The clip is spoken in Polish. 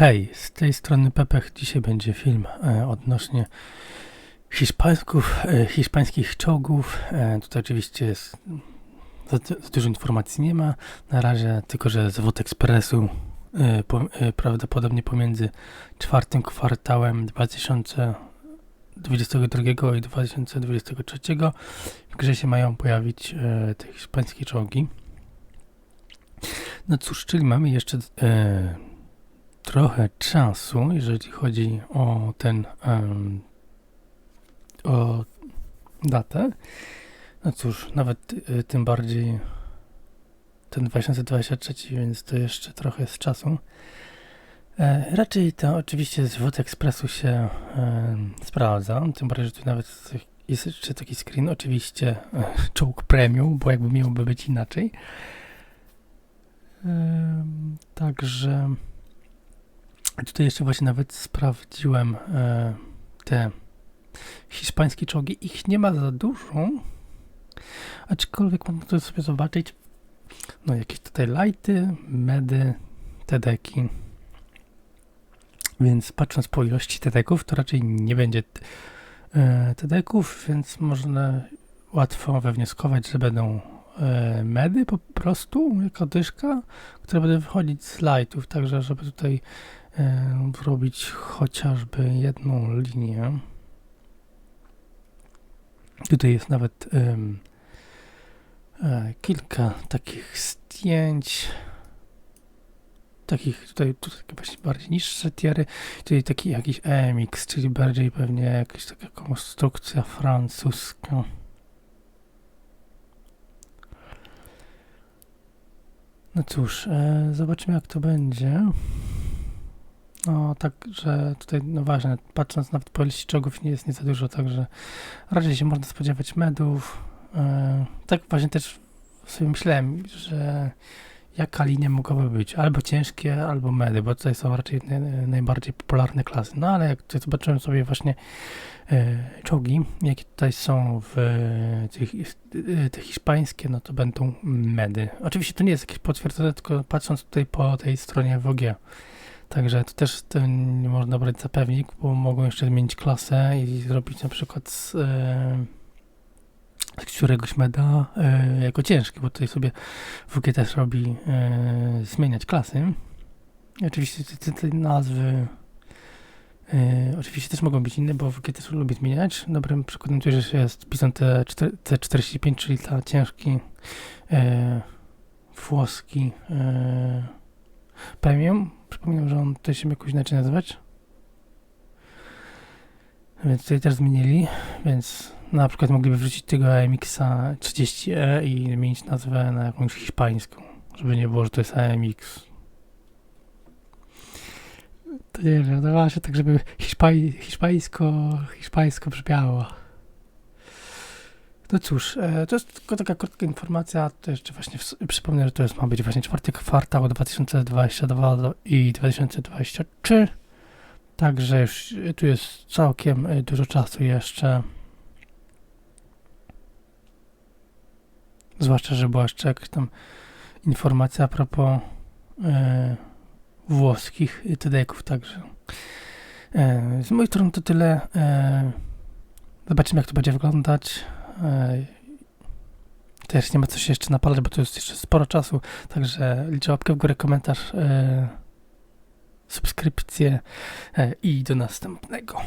Hej, z tej strony Pepech. Dzisiaj będzie film e, odnośnie hiszpańsków, e, hiszpańskich czołgów. E, tutaj oczywiście jest, za, za dużo informacji nie ma. Na razie tylko, że zawód ekspresu po, prawdopodobnie pomiędzy czwartym kwartałem 2022 i 2023 w grze się mają pojawić te hiszpańskie czołgi. No cóż, czyli mamy jeszcze e, trochę czasu, jeżeli chodzi o ten em, o datę. No cóż, nawet y, tym bardziej ten 2023, więc to jeszcze trochę jest czasu. E, raczej to oczywiście zwrot ekspresu się e, sprawdza, tym bardziej, że tu nawet jest jeszcze taki screen, oczywiście e, czołg premium, bo jakby miałoby być inaczej. Em, także Tutaj jeszcze właśnie nawet sprawdziłem e, te hiszpańskie czołgi. Ich nie ma za dużo, aczkolwiek można to sobie zobaczyć. No jakieś tutaj lighty, medy, tedeki. Więc patrząc po ilości tedeków, to raczej nie będzie e, tedeków, więc można łatwo wywnioskować, że będą e, medy po prostu, jako dyszka, które będą wychodzić z lightów, także żeby tutaj e, zrobić chociażby jedną linię. Tutaj jest nawet e, kilka takich zdjęć. Takich tutaj, tutaj właśnie bardziej niższe tiery, czyli taki jakiś EMX, czyli bardziej pewnie jakaś taka konstrukcja francuska. No cóż, e, zobaczymy jak to będzie. No, także tutaj, no ważne, patrząc nawet po liście czołgów nie jest nie za dużo, także raczej się można spodziewać medów. E, tak właśnie też sobie myślałem, że jaka linia mogłaby być, albo ciężkie, albo medy, bo tutaj są raczej naj, najbardziej popularne klasy. No ale jak tutaj zobaczyłem sobie właśnie e, czołgi, jakie tutaj są w e, te hiszpańskie, no to będą medy. Oczywiście to nie jest jakieś potwierdzone, tylko patrząc tutaj po tej stronie WG. Także to też to nie można brać za pewnik, bo mogą jeszcze zmienić klasę i zrobić na przykład z, e, z któregoś meda e, jako ciężki, bo tutaj sobie WG też robi e, zmieniać klasy. I oczywiście te, te, nazwy e, oczywiście też mogą być inne, bo WG też lubi zmieniać. Dobrym przykładem tu jest Bison T4, T45, czyli ta ciężki e, włoski e, premium Przypominam, że on tutaj się jakoś inaczej nazywać. Więc tutaj też zmienili, więc na przykład mogliby wrzucić tego AMX-a 30E i zmienić nazwę na jakąś hiszpańską, żeby nie było, że to jest AMX. To nie wiem, to właśnie tak, żeby hiszpaj, hiszpańsko, hiszpańsko brzmiało. No cóż, e, to jest tylko taka krótka informacja. To jeszcze właśnie przypomnę, że to jest ma być właśnie czwarty kwartał 2022 i 2023. Także już tu jest całkiem e, dużo czasu jeszcze. Zwłaszcza, że była jeszcze jakaś tam informacja a propos e, włoskich TDK-ów, także e, z mojej strony to tyle. E, zobaczymy, jak to będzie wyglądać. Też nie ma co się jeszcze napalać, bo to jest jeszcze sporo czasu. Także liczę łapkę w górę, komentarz, e, subskrypcję e, i do następnego.